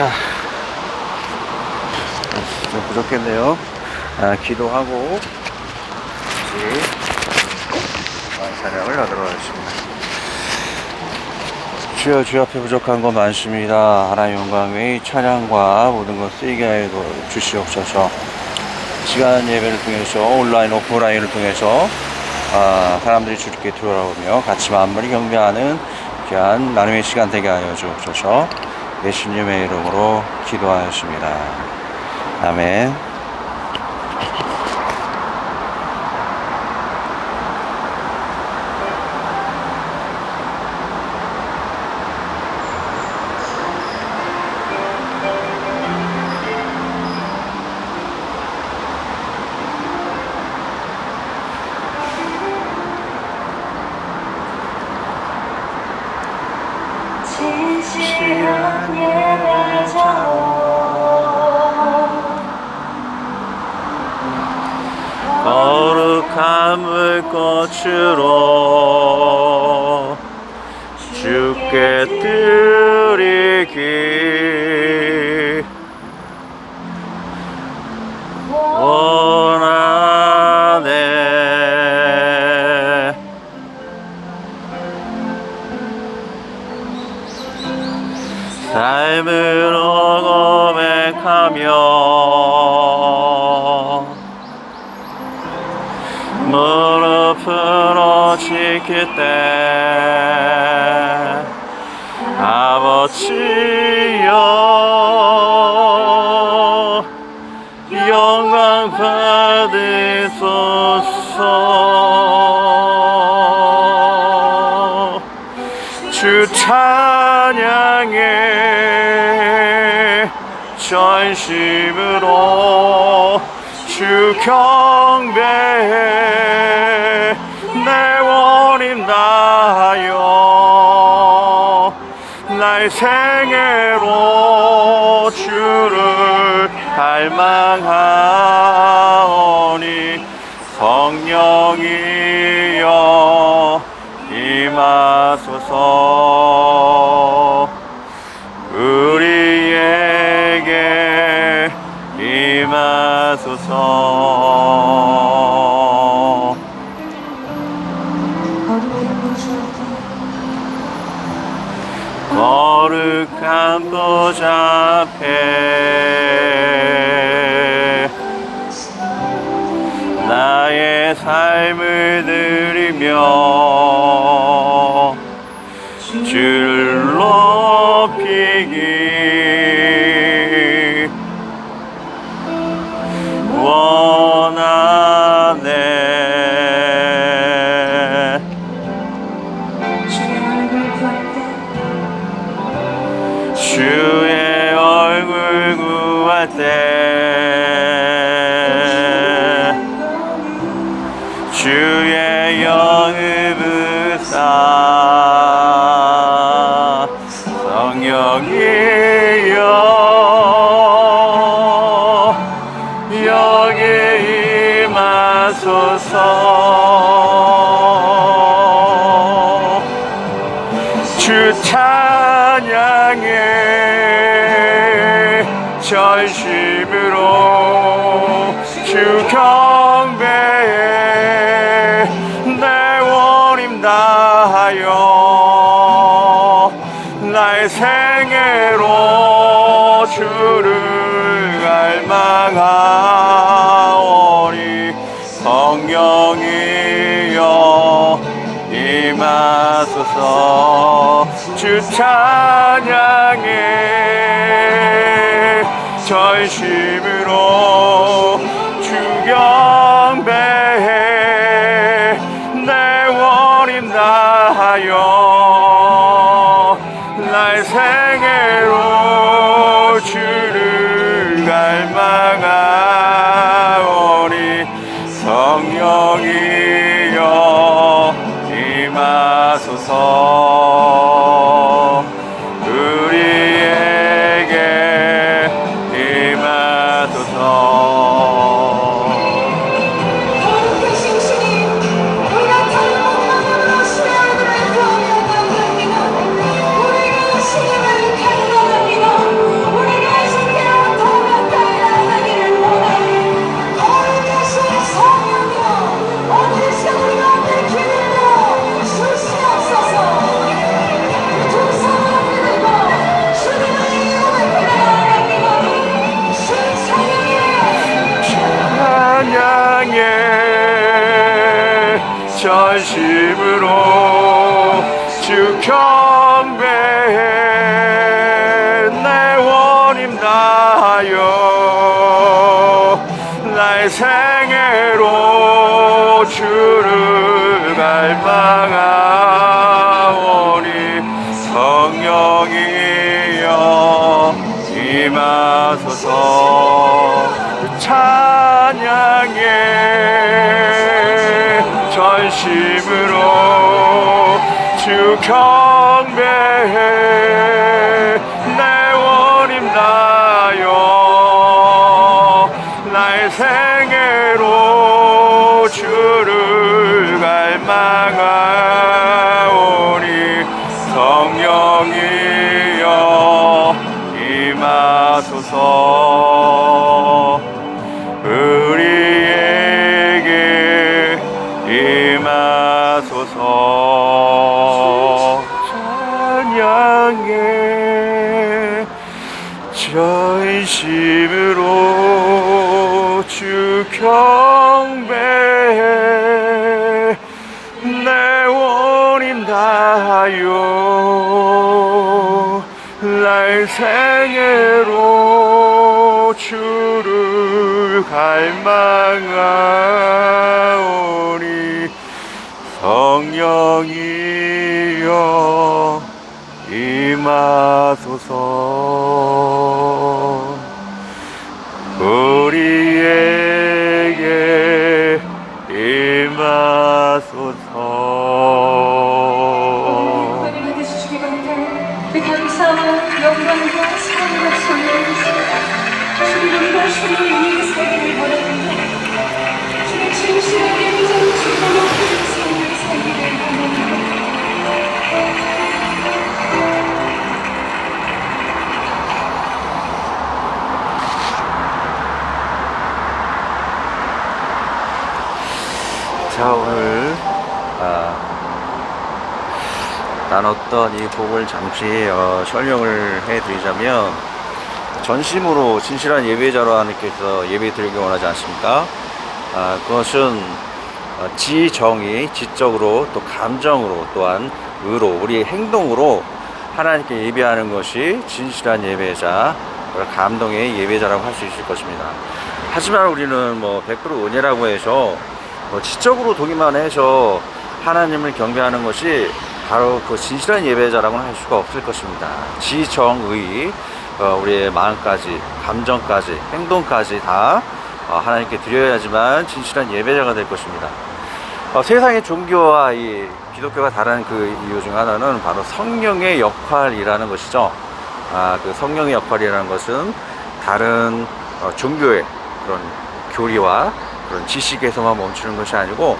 자, 좀 부족했네요. 아, 기도하고 다시 찬양을 하도록 하겠습니다. 주여 주 앞에 부족한 것 많습니다. 하나님 영광의 찬양과 모든 것 쓰이게 하여 주시옵소서. 시간 예배를 통해서 온라인 오프라인을 통해서 아, 사람들이 주께 돌아오며 같이 만물이 경배하는 귀한 나눔의 시간 되게 하여 주옵소서. 예수님의 이름으로 기도하였습니다. 아멘. 거룩함을 꽃으로 주께 드리기 지 주를 높이기 주 찬양의 전심으로 주 경배에 내 원임 다하여 나의 생애로 주를 갈망하오니 성령이여 임하소서. 주 찬양의 전심으로 성령이여 임하소서. 찬양해 전심으로 주 경배해 찬양해. 전심으로 주 경배해 내 원인 다하여 날 생애로 주를 갈망하오니 성령이여 임하소서. 우리에 나눴던 이 곡을 잠시 어, 설명을 해드리자면 전심으로 진실한 예배자로 하나님께서 예배 드리기 원하지 않습니까? 아, 그것은 어, 지정이 지적으로 또 감정으로 또한 의로 우리의 행동으로 하나님께 예배하는 것이 진실한 예배자 감동의 예배자라고 할 수 있을 것입니다. 하지만 우리는 뭐 100% 은혜라고 해서 뭐 지적으로 동의만 해서 하나님을 경배하는 것이 바로 그 진실한 예배자라고는 할 수가 없을 것입니다. 지정의 어, 우리의 마음까지 감정까지 행동까지 다 어, 하나님께 드려야지만 진실한 예배자가 될 것입니다. 어, 세상의 종교와 이 기독교가 다른 그 이유 중 하나는 바로 성령의 역할이라는 것이죠. 아, 그 성령의 역할이라는 것은 다른 어, 종교의 그런 교리와 그런 지식에서만 멈추는 것이 아니고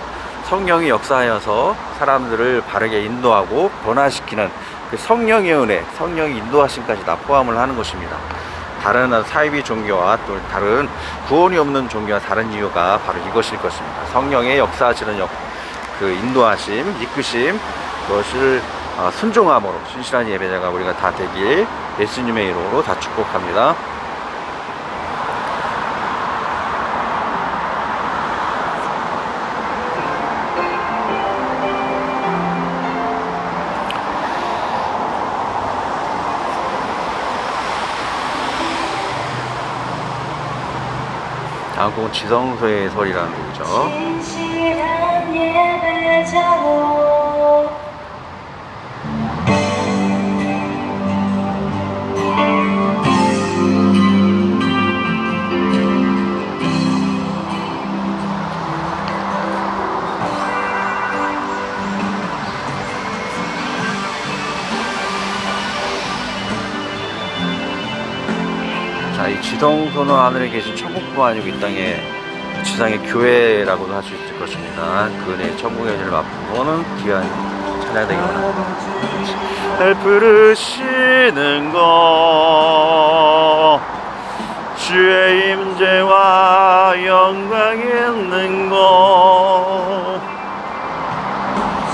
성령이 역사하여서 사람들을 바르게 인도하고 변화시키는 그 성령의 은혜, 성령의 인도하심까지 다 포함을 하는 것입니다. 다른 사이비 종교와 또 다른 구원이 없는 종교와 다른 이유가 바로 이것일 것입니다. 성령의 역사하시는 역, 그 인도하심, 이끄심, 그것을 어, 순종함으로 신실한 예배자가 우리가 다 되길 예수님의 이름으로 다 축복합니다. 곡은 지성소의 설이라는 곡이죠. 지성소는 하늘에 계신 천국뿐만 아니고 이 땅에 지상의 교회라고도 할 수 있을 것입니다. 그 은혜 천국의 은혜를 맛보는 귀한 찬양 되기 원합니다. 날 부르시는 것 주의 임재와 영광 있는 것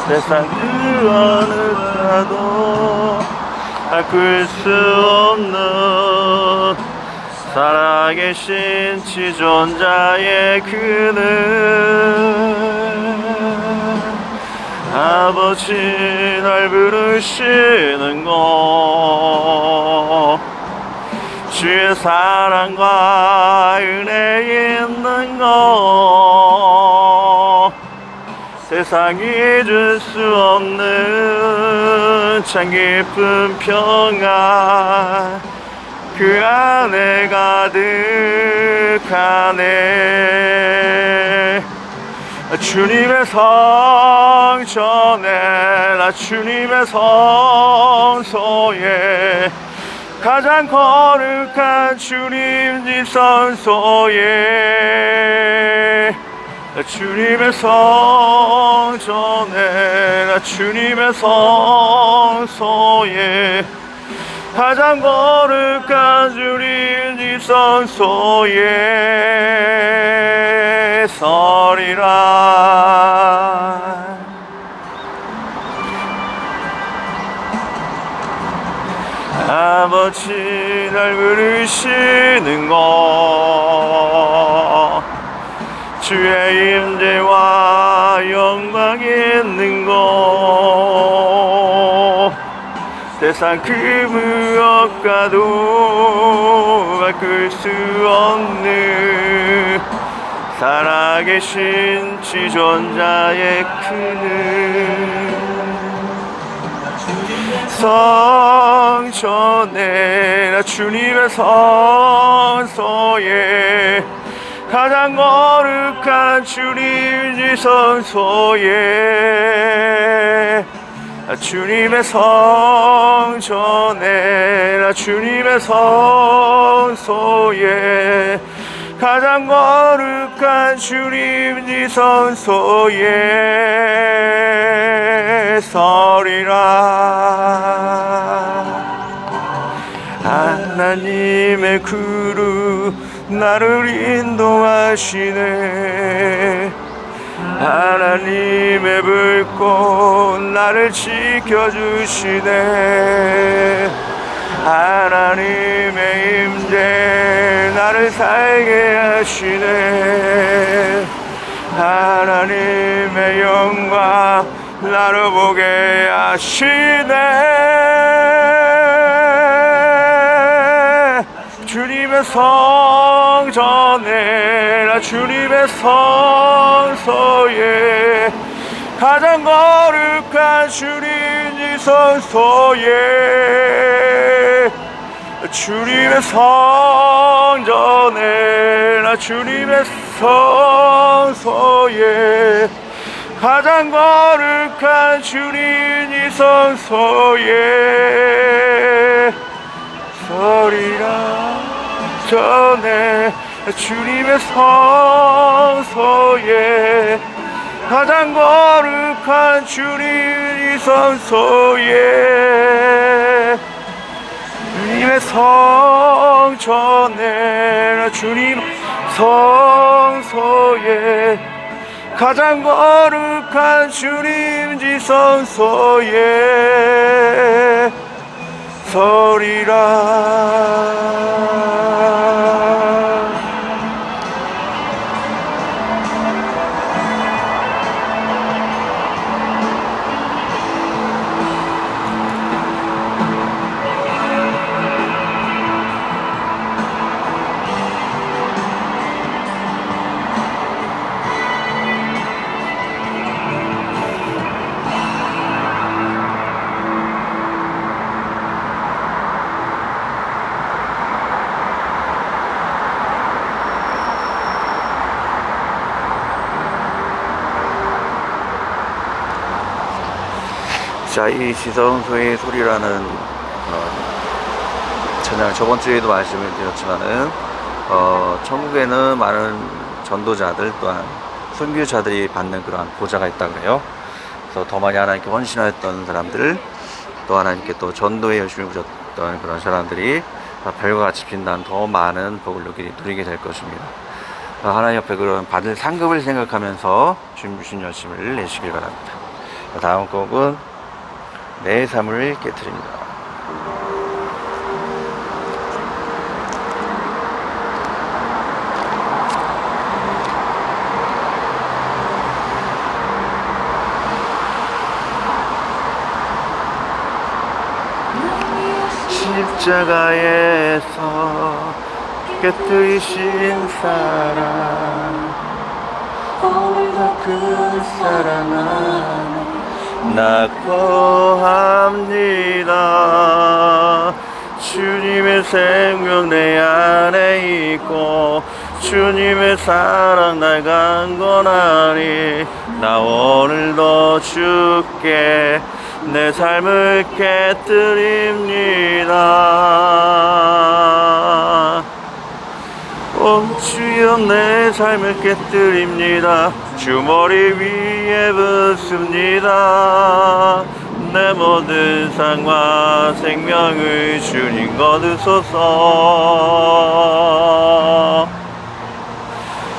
세상 그 어느 가도 바꿀 수 없는 살아계신 지존자의 그는 아버지 날 부르시는 것. 주의 사랑과 은혜 있는 것. 세상이 줄 수 없는 참 깊은 평안 그 안에 가득하네. 주님의 성전에 나 주님의 성소에 가장 거룩한 주님 집 성소에 나 주님의 성전에 나 주님의 성소에 가장 거룩한 주님 집 성소에 서리라. 아버지 날 부르시는 것 주의 세상 그 무엇과도 바꿀 수 없는 살아계신 지존자의 크는 성전에 나 주님의 성소에 가장 거룩한 주님 지 성소에 나 주님의 성전에 나 주님의 성소에 가장 거룩한 주님 지 성소에 서리라. 하나님의 그루 나를 인도하시네. 하나님의 불꽃 나를 지켜주시네. 하나님의 임재 나를 살게 하시네. 하나님의 영광 나를 보게 하시네. 주님의 성전에 나 주님의 성소에 가장 거룩한 주님 성소에 주님의 성전에 나 주님의 성소에 가장 거룩한 주님 성소에 서리라 전에 주님의 성소에 가장 거룩한 주님 성소에 주님의 성전에 주님 성소에 가장 거룩한 주님 지성소에 서리라 자, 이 지성소의 소리라는 어, 찬양 저번 주에도 말씀을 드렸지만은 어, 천국에는 많은 전도자들 또한 선교자들이 받는 그러한 보좌가 있다 그래요. 그래서 더 많이 하나님께 헌신하였던 사람들 또 하나님께 또 전도에 열심히 부셨던 그런 사람들이 별과 같이 빛난 더 많은 복을 누리게, 될 것입니다. 어, 하나님 옆에 그런 받을 상급을 생각하면서 주님 주신 열심을 내시길 바랍니다. 다음 곡은 내 삶을 깨뜨립니다. 십자가에서 깨뜨리신 사랑 오늘도 그 사랑 안 거합니다. 주님의 생명 내 안에 있고 주님의 사랑 날 강건하니 나 오늘도 주께 내 삶을 깨뜨립니다. 오 주여 내 삶을 깨뜨립니다. 주머리 위에 붓습니다. 내 모든 상과 생명을 주님 거두소서.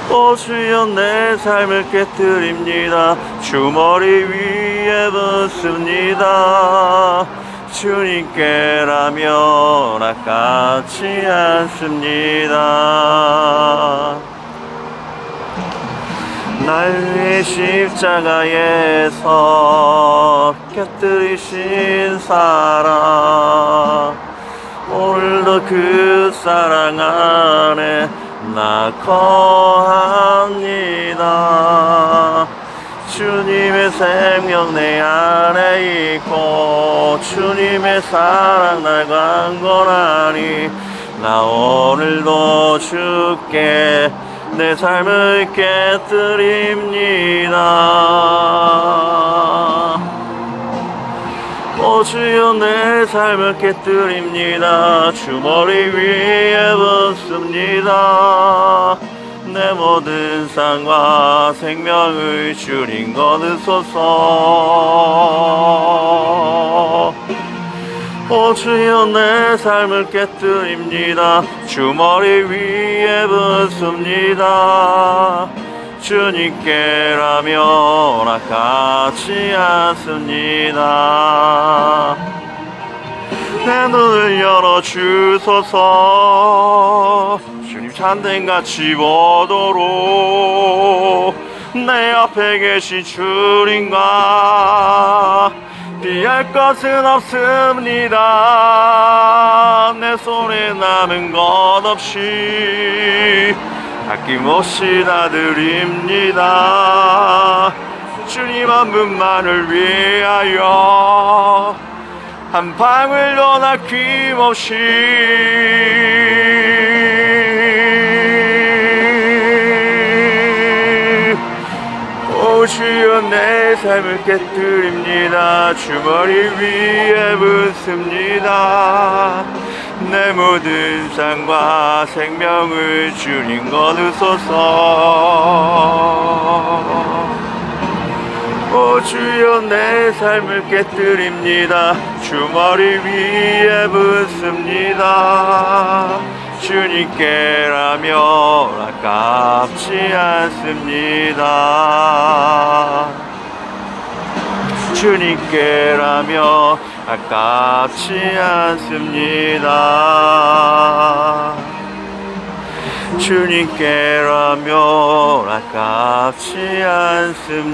오 주여 내 삶을 깨뜨립니다. 주머리 위에 붓습니다. 주님께라면 아깝지 않습니다 날 위해 십자가에서 곁들이신 사랑 오늘도 그 사랑 안에 나 거합니다. 주님의 생명 내 안에 있고 주님의 사랑 날 강건하니 나 오늘도 주께 내 삶을 깨뜨립니다. 오 주여 내 삶을 깨뜨립니다. 주머리 위에 붓습니다. 내 모든 상과 생명을 주님 거두소서 오 주여 내 삶을 깨뜨립니다. 주머리 위에 붓습니다. 주님께라면 아깝지 않습니다. 내 눈을 열어 주소서. 주님 잔등같이 보도록. 내 앞에 계신 주님과 피할 것은 없습니다. 내 손에 남은 것 없이 아낌없이 다 드립니다. 주님 한 분만을 위하여 한 방울도 아낌없이 삶을 깨뜨립니다. 주머니 위에 붓습니다. 내 모든 상과 생명을 주님 거두소서. 오 주여 내 삶을 깨뜨립니다. 주머리 위에 붓습니다. 주님께라면 아깝지 않습니다 주님께라면 아깝지 않습니다. 주님께라면 아깝지 않습니다.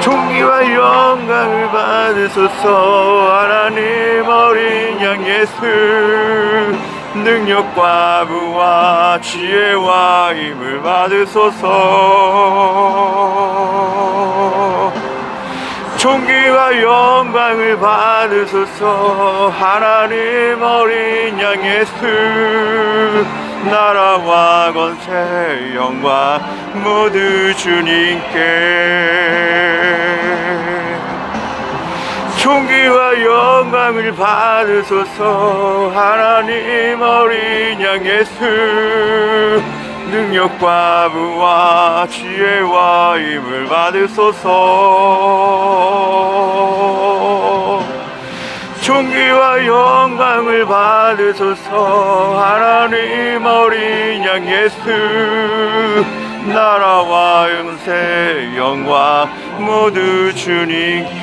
존귀와 영광을 받으소서. 하나님 어린 양 예수 능력과 부와 지혜와 힘을 받으소서. 존귀와 영광을 받으소서. 하나님 어린 양 예수 나라와 권세 영광 모두 주님께 존귀와 영광을 받으소서. 하나님 어린 양 예수 능력과 부와 지혜와 힘을 받으소서. 존귀와 영광을 받으소서. 하나님 어린 양 예수 나라와 영세 영광 모두 주님께